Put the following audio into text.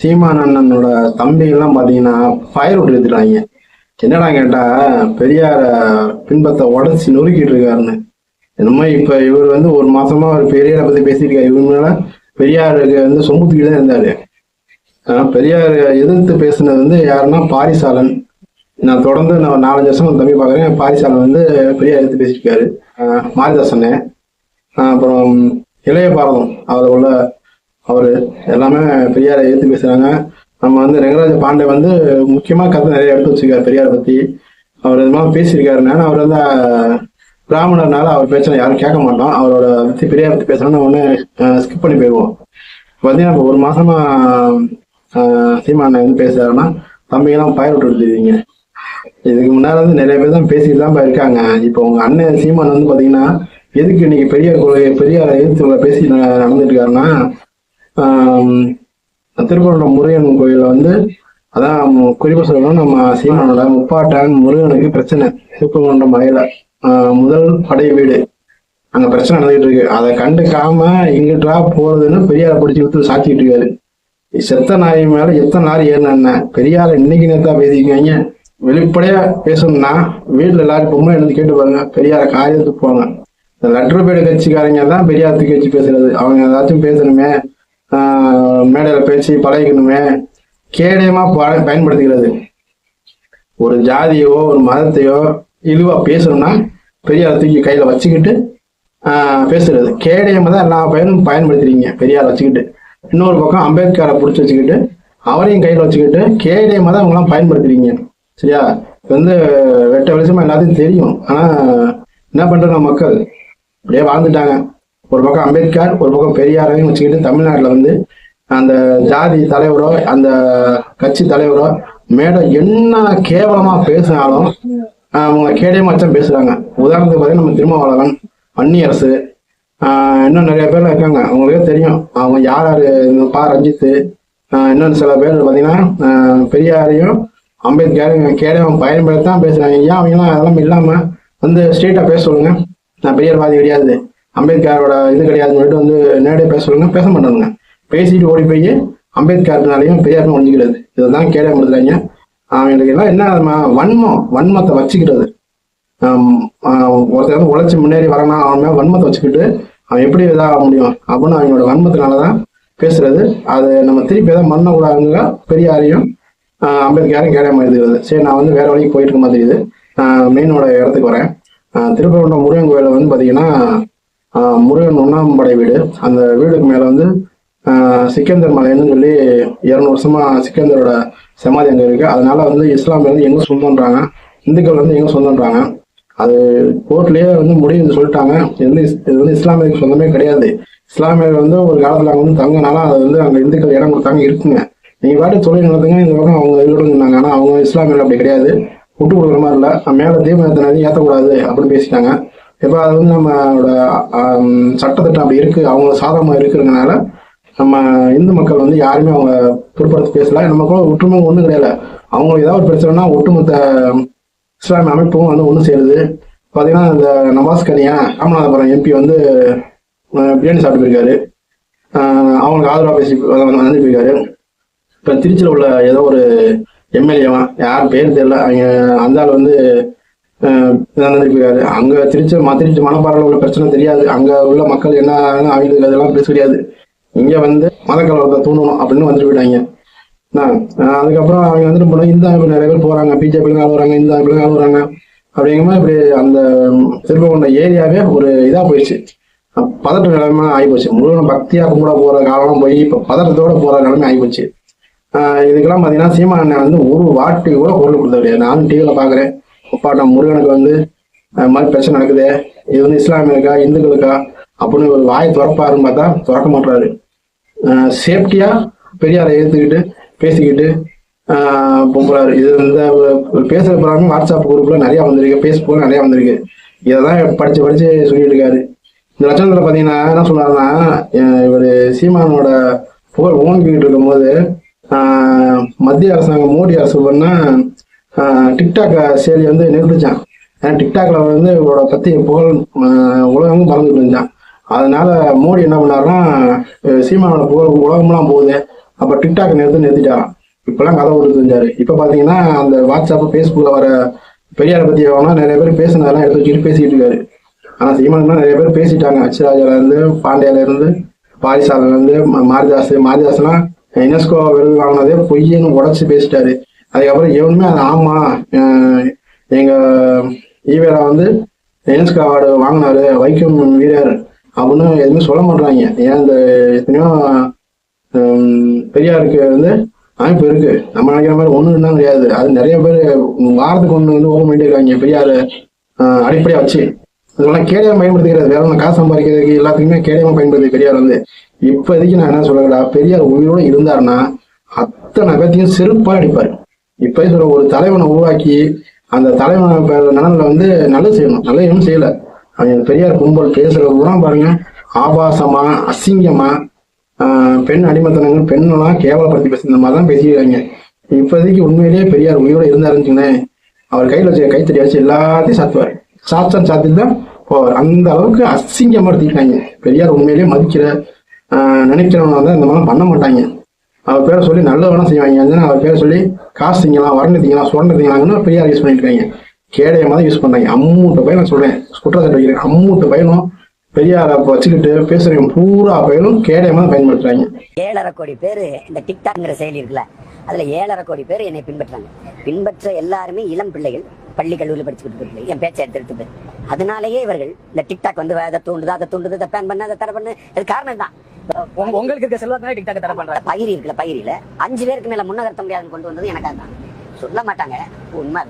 சீமான் அண்ணனோட தம்பிகள்லாம் பாத்தீங்கன்னா ஃபயர் விட்டு எடுத்துட்டாங்க என்னடா கேட்டா பெரியார பின்பத்தை உடச்சி நொறுக்கிட்டு இருக்காருன்னு. என்னமோ இப்ப இவர் வந்து ஒரு மாசமா ஒரு பெரியாரை பத்தி பேசிட்டு இருக்காரு இவங்க மேல பெரியாருக்கு வந்து சொம்புத்துக்கிட்டு தான் இருந்தாரு. ஆனா பெரியார் எதிர்த்து பேசினது வந்து யாருன்னா பாரிசாலன். நான் தொடர்ந்து நான் நாலஞ்சு வருஷம் தம்பி பார்க்குறேன் பாரிசாலன் வந்து பெரியார் எடுத்து பேசியிருக்காரு. ஆஹ் மாரிதாசன். அப்புறம் இளைய பாரதம். அதில் உள்ள அவர் எல்லாமே பெரியாரை எழுத்து பேசுறாங்க. நம்ம வந்து ரெங்கராஜ பாண்டே வந்து முக்கியமா கதை நிறைய எடுத்து வச்சிருக்காரு பெரியாரை பத்தி. அவர் இது மாதிரி பேசியிருக்காருன்னா அவர் வந்து பிராமணர்னால அவர் பேச்சனை யாரும் கேட்க மாட்டோம். அவரோட பத்தி பெரியார் பத்தி பேசணும்னு ஒன்று ஸ்கிப் பண்ணி போயிடுவோம். பார்த்தீங்கன்னா இப்போ ஒரு மாசமா ஆஹ், சீமானை வந்து பேசுறாருன்னா தம்பிங்கெல்லாம் பயிர் விட்டு எடுத்துருக்கீங்க இதுக்கு முன்னால வந்து நிறைய பேர் தான் பேசிட்டு தான் இருக்காங்க. இப்போ உங்க அண்ணன் சீமான் வந்து பாத்தீங்கன்னா எதுக்கு இன்னைக்கு பெரிய கொள்கை பெரியார் எதிர்த்து பேசி நடந்துட்டு இருக்காருன்னா திருப்பரங்குன்றம் முருகன் கோயில வந்து அதான் மு- குறிப்பா சொல்லணும் நம்ம சீமானோட முப்பாட்டன் முருகனுக்கு பிரச்சனை. திருப்பரங்குன்றம் மலையில ஆஹ், முதல் படை வீடு. அங்க பிரச்சனை நடந்துகிட்டு இருக்கு. அதை கண்டுக்காம இங்கிட்டா போறதுன்னு பெரியாரை பிடிச்சி விட்டு சாத்திட்டு இருக்காரு. செத்த நாய் மேல எத்தனை நாள் ஏறின பெரியார இன்னைக்கு நேத்தா பேசிக்காங்க வெளிப்படையா பேசணும்னா வீட்டுல எல்லாரும் பொம்மை எழுந்து கேட்டு பாருங்க. பெரியார காரியத்துக்கு போவாங்க இந்த லெட்டர் பேடு கட்சிக்காரங்க தான் பெரியார் கட்சி பேசுறது. அவங்க ஏதாச்சும் பேசணுமே. மேடையில் பேசி பழகிக்கணுமே. கேடயமா ப- பயன்படுத்துகிறது. ஒரு ஜாதியோ ஒரு மதத்தையோ இழிவாக பேசணும்னா பெரியார் தூக்கி கையில் வச்சுக்கிட்டு பேசுறது. கேடயமாக தான் எல்லா பயனும் பயன்படுத்துறீங்க பெரியார் வச்சுக்கிட்டு. இன்னொரு பக்கம் அம்பேத்கரை பிடிச்சி வச்சுக்கிட்டு அவரையும் கையில் வச்சுக்கிட்டு கேடயமாக தான் அவங்களாம் பயன்படுத்துறீங்க. சரியா? இது வந்து வெட்ட வெளிச்சமாக எல்லாத்தையும் தெரியும். ஆனால் என்ன பண்ணுறாங்க மக்கள்? அப்படியே வாழ்ந்துட்டாங்க. ஒரு பக்கம் அம்பேத்கர் ஒரு பக்கம் பெரியாரையும் வச்சுக்கிட்டு தமிழ்நாட்டில் வந்து அந்த ஜாதி தலைவரோ அந்த கட்சி தலைவரோ மேடம் என்ன கேவலமா பேசினாலும் அவங்க கேடே மச்சம் பேசுறாங்க. உதாரணத்துக்கு பார்த்தீங்கன்னா நம்ம திருமாவளவன் வன்னியரசு இன்னும் நிறைய பேர் இருக்காங்க. அவங்களுக்கே தெரியும். அவங்க யார் யாரு பா ரஞ்சித்து இன்னும் சில பேர் பார்த்தீங்கன்னா பெரியாரையும் அம்பேத்கரையும் கேடையும் பயன்படுத்தி தான் பேசுறாங்க. ஏன் அவங்க அதெல்லாம் இல்லாம வந்து ஸ்ட்ரெயிட்டா பேச சொல்லுங்க. நான் பெரியார்வாதி கிடையாது. அம்பேத்கரோட இது கிடையாதுன்னு சொல்லிட்டு வந்து நேரடியாக பேச சொல்லுங்க பேச மாட்டாங்க பேசிட்டு ஓடி போய் அம்பேத்கர்னாலையும் பெரியாரும் ஒழிஞ்சுக்கிறது. இதுதான் கேட முடியலைங்க அவங்களுக்கு எல்லாம் என்ன வன்மம் வன்மத்தை வச்சுக்கிறது. ஒருத்தர் வந்து உழைச்சி முன்னேறி வரானா அவன் மேலே வன்மத்தை வச்சுக்கிட்டு அவன் எப்படி இதாக முடியும்? அப்படின்னு அவங்களோட வன்மத்தினாலதான் பேசுறது. அது நம்ம திருப்பி எதாவது பண்ணக்கூடாதுங்க பெரியாரையும் அம்பேத்கரையும் கேடயம் எழுதுகிறது சரி நான் வந்து வேற வழிக்கு போயிட்டு இருக்க மாதிரி மெயினோட இடத்துக்கு வரேன். திருப்பரங்குன்றம் முருகன் கோயில வந்து பார்த்தீங்கன்னா முருகன் ஒண்ணாம் படை வீடு. அந்த வீடுக்கு மேல வந்து சிக்கந்தர் மலைன்னு சொல்லி இரநூறு வருஷமா சிக்கந்தரோட சமாதி அங்கே இருக்கு. அதனால வந்து இஸ்லாமியர் வந்து எங்க சொந்தம்ன்றாங்க. இந்துக்கள் வந்து எங்க சொந்தம்ன்றாங்க. அது கோர்ட்லயே வந்து முடிவு சொல்லிட்டாங்க. இது வந்து இஸ்- இது வந்து இஸ்லாமியருக்கு சொந்தமே கிடையாது. இஸ்லாமியர் வந்து ஒரு காலத்துல அங்க வந்து தங்கினால அது வந்து அங்க இந்துக்கள் இடம் கொடுத்தாங்க இருக்குங்க. நீங்க பாட்டு தொழில் நடத்துங்க இந்த பக்கம் அவங்க இருக்கணும்னு சொன்னாங்க ஆனா அவங்க இஸ்லாமியர்கள் அப்படி கிடையாது. விட்டு கொடுக்குற மாதிரி இல்ல. மேல தீபத்தினதையும் ஏத்தக்கூடாது அப்படின்னு பேசிட்டாங்க. இப்போ அது வந்து நம்மளோட சட்டத்திட்டம் அப்படி இருக்கு. அவங்க சாதகமாக இருக்கிறதுனால நம்ம இந்து மக்கள் வந்து யாருமே அவங்க பொருட்படுத்தி பேசல. நம்ம கூட ஒற்றுமை ஒன்றும் கிடையாது அவங்களுக்கு ஏதாவது ஒரு பிரச்சனைனா ஒட்டுமொத்த இஸ்லாமிய அமைப்பும் வந்து ஒன்று சேருது. பார்த்தீங்கன்னா இந்த நவாஸ் கனியா ராமநாதபுரம் எம்பி வந்து பிரியாணி சாப்பிட்டு போயிருக்காரு. அவங்களுக்கு ஆதரவாக பேசி வந்து போயிருக்காரு இப்போ திருச்சியில் உள்ள ஏதோ ஒரு எம்எல்ஏவா யார் பேர் தெரியல. அவங்க அந்த ஆள் வந்து அஹ், அங்க அங்கே திருச்சி திருச்சி மணப்பாறையில் உள்ள பிரச்சனை தெரியாது. அங்கே உள்ள மக்கள் என்ன அவங்களுக்கு அதெல்லாம் பேச தெரியாது இங்கே வந்து மதக்கலவரத்தை தூண்டணும் அப்படின்னு வந்துட்டு போயிட்டாங்க. என்ன, அதுக்கப்புறம் அவங்க வந்துட்டு போனா இந்த அமைப்பு நிறைய பேர் போறாங்க. பிஜேபி வராங்க இந்த அமைப்பு வராங்க. அப்படிங்கும்போது இப்படி அந்த திருப்பகொண்ட ஏரியாவே ஒரு இதா போயிடுச்சு. பதட்ட நிலைமை ஆகிப்போச்சு முருகன் பக்தியா கும்பிட போற காலம் போய் இப்ப பதட்டத்தோட போற நிலைமை ஆகிப்போச்சு இதுக்கெல்லாம் பாத்தீங்கன்னா சீமா அண்ணன் வந்து ஒரு வாட்டி கூட குரல் கொடுத்த கிடையாது நானும் டிவியில பாக்குறேன். ஒப்பாட்டம் முருகனுக்கு வந்து அது மாதிரி பிரச்சனை நடக்குது இது வந்து இஸ்லாமியருக்கா இந்துக்களுக்கா அப்படின்னு ஒரு வாய் திறப்பாருன்னு பார்த்தா திறக்க மாட்டாரு சேஃப்டியா பெரியாரை ஏத்துக்கிட்டு பேசிக்கிட்டு ஆஹ் இது இந்த ஒரு பேசுற வாட்ஸ்அப் குரூப்ல நிறைய வந்திருக்கு பேஸ்புக்ல நிறைய வந்திருக்கு. இதைதான் படிச்சு படிச்சு சொல்லிட்டு இருக்காரு. இந்த லட்சணத்துல பாத்தீங்கன்னா என்ன சொல்றாருன்னா இவர் சீமானோட புகழ் ஓங்கிக்கிட்டு இருக்கும்போது மத்திய அரசாங்கம் மோடி அரசு பண்ணா டிக்டாக் செயலி வந்து நிறுத்திச்சான் ஏன்னா டிக்டாக்ல வந்து இவரோட பத்தி புகழ் உலகமும் பறந்துட்டு இருந்தான். அதனால மோடி என்ன பண்ணாருன்னா சீமானோட புகழ் உலகம்லாம் போகுது. அப்ப டிக்டாக் நிறுத்து நிறுத்திட்டாராம். இப்பெல்லாம் கதை விட்டு செஞ்சாரு இப்ப பாத்தீங்கன்னா அந்த வாட்ஸ்அப் ஃபேஸ்புக்கில் வர பெரியாரை பத்தி எவனா நிறைய பேர் பேசுனதெல்லாம் எடுத்து வச்சுட்டு பேசிட்டு இருக்காரு. ஆனா சீமான் நிறைய பேர் பேசிட்டாங்க. அச்சுராஜால இருந்து பாண்டியால இருந்து பாரிசால இருந்து மாரிதாஸ் மாரிதாஸ்லாம் யுனெஸ்கோ விருது வாங்கினதே பொய்யன்னு உடைச்சு பேசிட்டாரு. அதுக்கப்புறம் எவனுமே அது ஆமா எங்கள் எங்க ஈவேரா வந்து யுனெஸ்கோ அவார்டு வாங்கினாரு வைக்கம் வீரர் அப்படின்னு எதுவுமே சொல்ல மாட்டாங்க ஏன் இந்த எத்தனையோ பெரியாருக்கு வந்து அமைப்பு இருக்கு. நம்ம நினைக்கிற மாதிரி ஒண்ணு இருந்தா கிடையாது. அது நிறைய பேர் வாரத்துக்கு ஒண்ணு வந்து ஓப்பன் பண்ணிட்டு இருக்காங்க பெரியார் அடிப்படையா வச்சு. அதெல்லாம் கேடயம் பயன்படுத்திக்கிறது. வேற ஒன்று காசு சம்பாதிக்கிறதுக்கு எல்லாத்துக்குமே கேடயமா பயன்படுத்தி பெரியார் வந்து. இப்போதைக்கு நான் என்ன சொல்லக்கூடா பெரியார் உயிரோட இருந்தாருன்னா அத்தனை பேர்த்தையும் செருப்பா அடிப்பாரு. இப்போ சொல்ற ஒரு தலைவனை உருவாக்கி அந்த தலைவனை நலனில் வந்து நல்லது செய்யணும். நல்லது எதுவும் செய்யல. அவன் பெரியார் கும்பல் பேசுறது கூட பாருங்க. ஆபாசமா அசிங்கமா பெண் அடிமத்தனங்கள் பெண்ணெல்லாம் கேவலப்படுத்தி பேசுற மாதிரி தான் பேசிக்கிறாங்க. இப்போதைக்கு உண்மையிலேயே பெரியார் உயிரோட இருந்தாருன்னு அவர் கையில் வச்சு கைத்தறி வச்சு எல்லாத்தையும் சாத்துவார். சாத்தம் சாத்திட்டு தான் போவார். அந்த அளவுக்கு அசிங்கமா எடுத்துக்கிட்டாங்க. பெரியார் உண்மையிலேயே மதிக்கிற ஆஹ் நினைக்கிறவங்க வந்து இந்த மாதிரிலாம் பண்ண மாட்டாங்க. அவர் பேரை சொல்லி நல்ல வேணா செய்வாங்க. அதுன்னு அவர் பேரை சொல்லி காசு திங்கலாம் வரண்டு திங்கலாம் சுரண்டு திங்கலாம்னு பெரியார் யூஸ் பண்ணிட்டு இருக்காங்க கேடைய மாதிரி யூஸ் பண்றாங்க. அம்மூட்டு பையன் நான் சொல்றேன். குற்றச்சாட்டு வைக்கிறேன். அம்மூட்டு பையனும் பெரியார வச்சுக்கிட்டு பேசுறவங்க பூரா பயிலும் கேடைய மாதிரி பயன்படுத்துறாங்க. ஏழரை கோடி பேர் இந்த டிக்டாக்ங்கிற செயலி இருக்குல்ல அதுல ஏழரை கோடி பேர் என்னை பின்பற்றாங்க. பின்பற்ற எல்லாருமே இளம் பிள்ளைகள் பள்ளி கல்லூரியில் படிச்சுக்கிட்டு என் பேச்சை எடுத்து அதனாலேயே இவர்கள் இந்த டிக்டாக் வந்து அதை தூண்டுது அதை தூண்டுது அதை பேன் பண்ண அதை தடை பண்ணு. அது காரணம் தான் உங்களுக்கு இருக்க செல்வாக்கு டிக்டாக் தடை பண்றாங்க பயிரி இருக்குல்ல பயிரில அஞ்சு பேருக்கு மேல முன்னகர்த்த முடியாதுன்னு கொண்டு வந்தது எனக்கு அதுதான். சொல்ல மாட்டாங்க. உண்மை